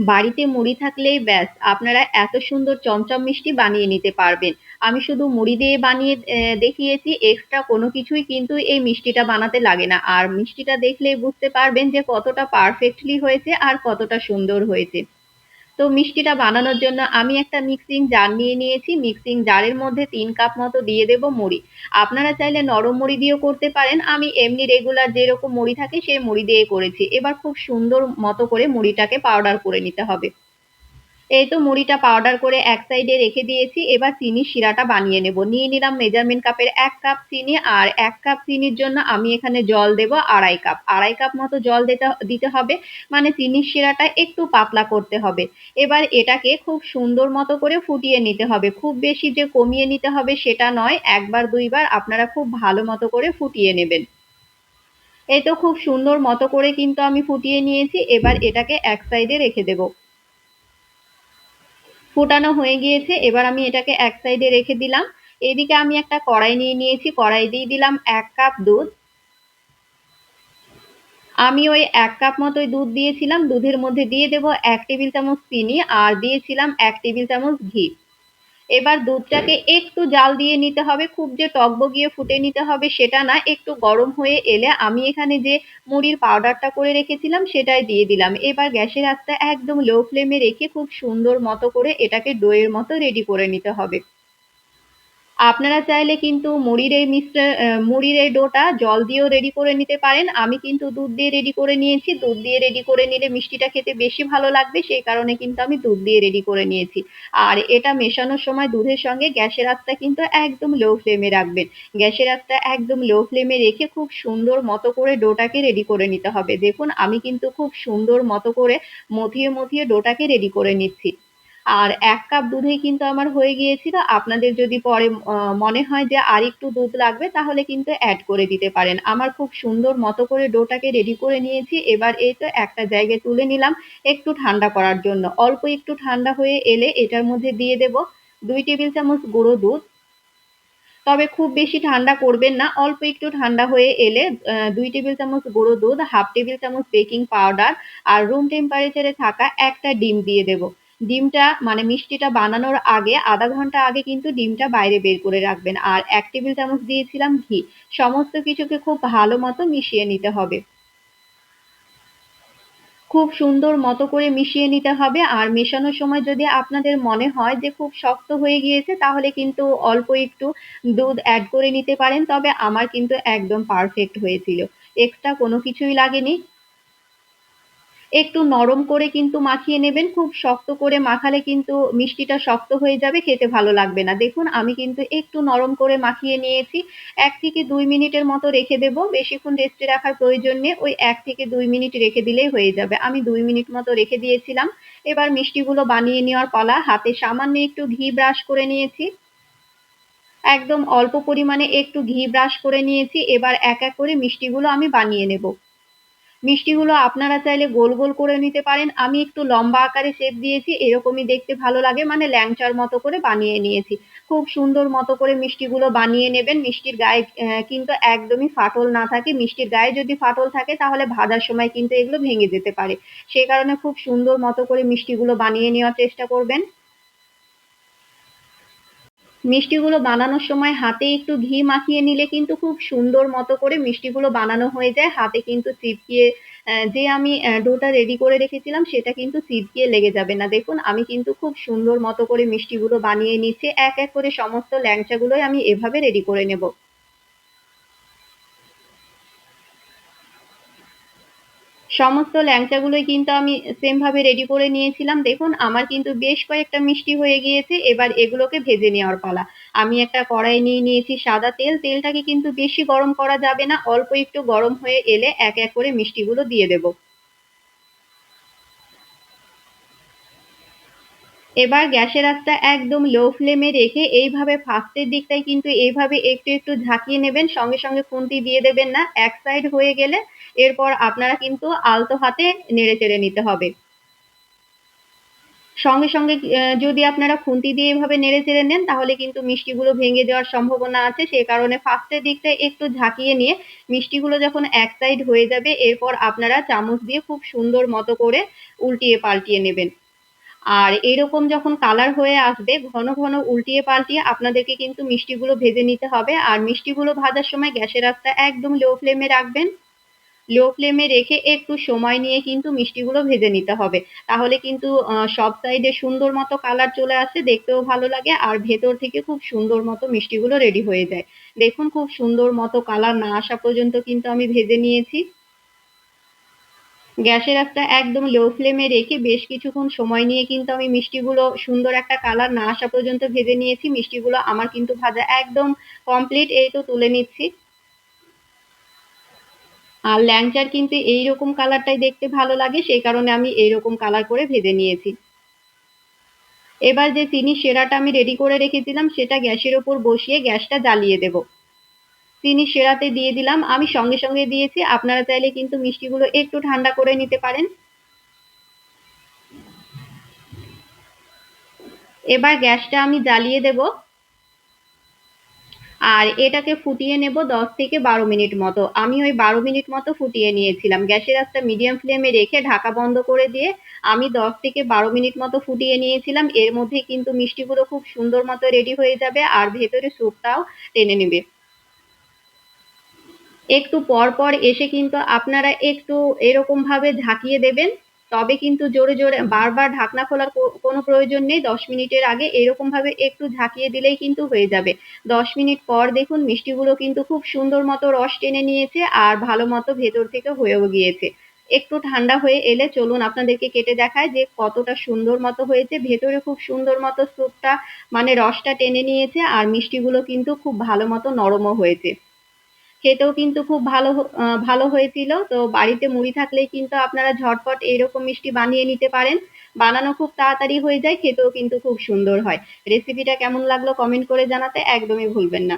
বাড়িতে মুড়ি থাকলেই ব্যাস, আপনারা এত সুন্দর চমচম মিষ্টি বানিয়ে নিতে পারবেন। আমি শুধু মুড়ি দিয়ে বানিয়ে দেখিয়েছি এক্সট্রা কোনো কিছুই কিন্তু এই মিষ্টিটা বানাতে লাগে না। আর মিষ্টিটা দেখলেই বুঝতে পারবেন যে কতটা পারফেক্টলি হয়েছে আর কতটা সুন্দর হয়েছে। তো মিষ্টিটা বানানোর জন্য আমি একটা মিক্সিং জার নিয়ে নিয়েছি। মিক্সিং জারের মধ্যে তিন কাপ মতো দিয়ে দেব মুড়ি। আপনারা চাইলে নরম মুড়ি দিয়েও করতে পারেন। আমি এমনি রেগুলার যেরকম মুড়ি থাকে সেই মুড়ি দিয়ে করেছি। এবার খুব সুন্দর মতো করে মুড়িটাকে পাউডার করে নিতে হবে। এই তো মুড়িটা পাউডার করে এক সাইডে রেখে দিয়েছি। এবার চিনির শিরাটা বানিয়ে নেব। নিয়ে নিলাম মেজারমেন্ট কাপের এক কাপ চিনি আর এক কাপ চিনির জন্য আমি এখানে জল দেব আড়াই কাপ আড়াই কাপ মতো জল দিতে দিতে হবে। মানে চিনির শিরাটা একটু পাতলা করতে হবে। এবার এটাকে খুব সুন্দর মতো করে ফুটিয়ে নিতে হবে। খুব বেশি যে কমিয়ে নিতে হবে সেটা নয়, একবার দুইবার আপনারা খুব ভালো মতো করে ফুটিয়ে নেবেন। এই তো খুব সুন্দর মতো করে কিন্তু আমি ফুটিয়ে নিয়েছি। এবার এটাকে এক সাইডে রেখে দেবো। ফোটানো হয়ে গিয়েছে, এবার আমি এটাকে এক সাইডে রেখে দিলাম। এদিকে আমি একটা কড়াই নিয়ে নিয়েছি, কড়াই দিয়ে দিলাম এক কাপ দুধ। আমি ওই এক কাপ মতোই দুধ দিয়েছিলাম, দুধের মধ্যে দিয়ে দেবো এক টেবিল চামচ চিনি আর দিয়েছিলাম এক টেবিল চামচ ঘি। এবার দুধটাকে একটু জাল দিয়ে নিতে হবে। খুব যে টকবগিয়ে ফুটে নিতে হবে সেটা না, একটু গরম হয়ে এলে আমি এখানে যে মুড়ির পাউডারটা করে রেখেছিলাম সেটাই দিয়ে দিলাম। এবার গ্যাসের আঁচটা একদম লো ফ্লেমে রেখে খুব সুন্দর মতো করে এটাকে ডোয়ের মতো রেডি করে নিতে হবে। আপনারা চাইলে কিন্তু মুড়ির এই মিক্সচার মুড়ির এই ডোটা জল দিয়েও রেডি করে নিতে পারেন। আমি কিন্তু দুধ দিয়ে রেডি করে নিয়েছি। দুধ দিয়ে রেডি করে নিলে মিষ্টিটা খেতে বেশি ভালো লাগবে, সেই কারণে কিন্তু আমি দুধ দিয়ে রেডি করে নিয়েছি। আর এটা মেশানোর সময় দুধের সঙ্গে গ্যাসের আঁচটা কিন্তু একদম লো ফ্লেমে রাখবেন। গ্যাসের আঁচটা একদম লো ফ্লেমে রেখে খুব সুন্দর মতো করে ডোটাকে রেডি করে নিতে হবে। দেখুন, আমি কিন্তু খুব সুন্দর মতো করে মথিয়ে মথিয়ে ডোটাকে রেডি করে নিচ্ছি। আর এক কাপ দুধেই কিন্তু আমার হয়ে গিয়েছিল। আপনাদের যদি পরে মনে হয় যে আর একটু দুধ লাগবে, তাহলে কিন্তু অ্যাড করে দিতে পারেন। আমার খুব সুন্দর মতো করে ডোটাকে রেডি করে নিয়েছি। এবার এই তো একটা জায়গায় তুলে নিলাম একটু ঠান্ডা করার জন্য। অল্প একটু ঠান্ডা হয়ে এলে এটার মধ্যে দিয়ে দেব দুই টেবিল চামচ গুঁড়ো দুধ। তবে খুব বেশি ঠান্ডা করবেন না। অল্প একটু ঠান্ডা হয়ে এলে দুই টেবিল চামচ গুঁড়ো দুধ, হাফ টেবিল চামচ বেকিং পাউডার আর রুম টেম্পারেচারে থাকা একটা ডিম দিয়ে দেবো। ডিমটা মানে মিষ্টিটা বানানোর আগে, আধা ঘণ্টা আগে কিন্তু ডিমটা বাইরে বের করে রাখবেন। আর এক টেবিল চামচ দিয়েছিলাম ঘি। সমস্ত কিছুকে খুব ভালো মতো মিশিয়ে নিতে হবে। খুব সুন্দর মতো করে মিশিয়ে নিতে হবে। আর মেশানোর সময় যদি আপনাদের মনে হয় যে খুব শক্ত হয়ে গিয়েছে, তাহলে কিন্তু অল্প একটু দুধ অ্যাড করে নিতে পারেন। তবে আমার কিন্তু একদম পারফেক্ট হয়েছিল। এক্সট্রা কোনো কিছুই লাগেনি। একটু নরম করে কিন্তু মাখিয়ে নেবেন, খুব শক্ত করে মাখালে কিন্তু মিষ্টিটা শক্ত হয়ে যাবে, খেতে ভালো লাগবে না। দেখুন, আমি কিন্তু একটু নরম করে মাখিয়ে নিয়েছি, এক থেকে দুই মিনিটের মতো রেখে দেব, বেশিক্ষণ রেস্টে রাখার প্রয়োজন নেই, ওই এক থেকে দুই মিনিট রেখে দিলেই হয়ে যাবে। আমি দুই মিনিট মতো রেখে দিয়েছিলাম, এবার মিষ্টিগুলো বানিয়ে নেওয়ার পালা, হাতে সামান্য একটু ঘি ব্রাশ করে নিয়েছি। একদম অল্প পরিমাণে একটু ঘি ব্রাশ করে নিয়েছি, এবার এক এক করে মিষ্টিগুলো আমি বানিয়ে নেব। মিষ্টিগুলো আপনারা চাইলে গোল গোল করে নিতে পারেন। আমি একটু লম্বা আকারে শেপ দিয়েছি, এরকমই দেখতে ভালো লাগে। মানে ল্যাংচার মতো করে বানিয়ে নিয়েছি। খুব সুন্দর মতো করে মিষ্টিগুলো বানিয়ে নেবেন। মিষ্টির গায়ে কিন্তু একদমই ফাটল না থাকে। মিষ্টির গায়ে যদি ফাটল থাকে, তাহলে ভাজার সময় কিন্তু এগুলো ভেঙে যেতে পারে। সেই কারণে খুব সুন্দর মতো করে মিষ্টিগুলো বানিয়ে নেওয়ার চেষ্টা করবেন। মিষ্টিগুলো বানানোর সময় হাতে একটু ঘি মাখিয়ে নিলে কিন্তু খুব সুন্দর মতো করে মিষ্টিগুলো বানানো হয়ে যায়। হাতে কিন্তু চিপকিয়ে যে আমি ডোটা রেডি করে রেখেছিলাম সেটা কিন্তু চিপকিয়ে লেগে যাবে না। দেখুন, আমি কিন্তু খুব সুন্দর মতো করে মিষ্টিগুলো বানিয়ে নিচ্ছি। এক এক করে সমস্ত ল্যাংচাগুলোই আমি এভাবে রেডি করে নেব। সমস্ত ল্যাংচা গুলোই কিন্তু আমি সেম ভাবে রেডি করে নিয়েছিলাম। দেখুন, আমার কিন্তু বেশ কয়েকটা মিষ্টি হয়ে গিয়েছে, এবার এগুলোকে ভেজে নেওয়ার পালা। আমি একটা কড়াই নিয়ে নিয়েছি সাদা তেল। তেলটাকে কিন্তু বেশি গরম করা যাবে না, অল্প একটু গরম হয়ে এলে এক এক করে মিষ্টিগুলো দিয়ে দেব। এবার গ্যাসের আঁচটা একদম লো ফ্লেমে রেখে এইভাবে ফার্স্টের দিকটাই কিন্তু এইভাবে একটু একটু ঝাঁকিয়ে নেবেন সঙ্গে সঙ্গে খুন্তি দিয়ে দেবেন না এক সাইড হয়ে গেলে এরপর আপনারা কিন্তু আলতো হাতে নেড়ে চেড়ে নিতে হবে। সঙ্গে, সঙ্গে যদি আপনারা খুন্তি দিয়ে এভাবে নেড়ে চেড়ে নেন তাহলে কিন্তু মিষ্টিগুলো ভেঙে যাওয়ার সম্ভাবনা আছে। সে কারণে ফার্স্টের দিকটা একটু ঝাঁকিয়ে নিয়ে মিষ্টিগুলো যখন এক সাইড হয়ে যাবে এরপর আপনারা চামচ দিয়ে খুব সুন্দর মতো করে উল্টিয়ে পাল্টিয়ে নেবেন। আর এরকম যখন কালার হয়ে আসবে, ঘন ঘন উল্টিয়ে পাল্টিয়ে আপনাদেরকে কিন্তু মিষ্টিগুলো ভেজে নিতে হবে। আর মিষ্টিগুলো ভাজার সময় গ্যাসের আঁচটা একদম লো ফ্লেমে রাখবেন। লো ফ্লেমে রেখে একটু সময় নিয়ে কিন্তু মিষ্টিগুলো ভেজে নিতে হবে। তাহলে কিন্তু সব সাইডে সুন্দর মতো কালার চলে আসে, দেখতেও ভালো লাগে আর ভেতর থেকে খুব সুন্দর মতো মিষ্টিগুলো রেডি হয়ে যায়। দেখুন, খুব সুন্দর মতো কালার না আসা পর্যন্ত কিন্তু আমি ভেজে নিয়েছি। গ্যাসের আঁচটা একদম লো ফ্লেমে রেখে বেশ কিছুক্ষণ সময় নিয়ে কিন্তু আমি মিষ্টিগুলো সুন্দর একটা কালার না আসা পর্যন্ত ভেজে নিয়েছি। মিষ্টিগুলো আমার কিন্তু ভাজা একদম কমপ্লিট এই তো তুলে নিচ্ছি। আর ল্যাংচার কিন্তু এইরকম কালারটাই দেখতে ভালো লাগে, সেই কারণে আমি এইরকম কালার করে ভেজে নিয়েছি। এবার যে চিনি সেরাটা আমি রেডি করে রেখেছিলাম, সেটা গ্যাসের ওপর বসিয়ে গ্যাসটা জ্বালিয়ে দেব। চিনি সেরাতে দিয়ে দিলাম। আমি সঙ্গে সঙ্গে দিয়েছি। আপনারা চাইলে কিন্তু মিষ্টিগুলো একটু ঠান্ডা করে নিতে পারেন। এবার গ্যাসটা আমি জ্বালিয়ে দেব। আর এটাকে ফুটিয়ে নেব দশ থেকে বারো মিনিট মতো। আমি ওই বারো মিনিট মতো ফুটিয়ে নিয়েছিলাম। গ্যাসের আঁচটা মিডিয়াম ফ্লেমে রেখে ঢাকা বন্ধ করে দিয়ে আমি দশ থেকে বারো মিনিট মতো ফুটিয়ে নিয়েছিলাম। এর মধ্যে কিন্তু মিষ্টিগুলো খুব সুন্দর মতো রেডি হয়ে যাবে আর ভেতরে স্যুপটাও টেনে নেবে। একটু পর পর এসে কিন্তু আপনারা একটু এরকম ভাবে ঝাঁকিয়ে দেবেন। তবে কিন্তু জোরে জোরে বারবার ঢাকনা খোলার কোনো প্রয়োজন নেই। দশ মিনিটের আগে এরকম ভাবে একটু ঝাঁকিয়ে দিলেই কিন্তু হয়ে যাবে। দশ মিনিট পর দেখুন মিষ্টিগুলো কিন্তু খুব সুন্দর মতো রস টেনে নিয়েছে আর ভালো মতো ভেতর থেকে হয়েও গিয়েছে। একটু ঠান্ডা হয়ে এলে চলুন আপনাদেরকে কেটে দেখায় যে কতটা সুন্দর মতো হয়েছে। ভেতরে খুব সুন্দর মতো স্যুপটা মানে রসটা টেনে নিয়েছে আর মিষ্টিগুলো কিন্তু খুব ভালো মতো নরমও হয়েছে। খেতেও কিন্তু খুব ভালো ভালো হয়েছিল। তো বাড়িতে মুড়ি থাকলেই কিন্তু আপনারা ঝটপট এইরকম মিষ্টি বানিয়ে নিতে পারেন। বানানো খুব তাড়াতাড়ি হয়ে যায়, খেতেও কিন্তু খুব সুন্দর হয়। রেসিপিটা কেমন লাগল কমেন্ট করে জানাতে একদমই ভুলবেন না।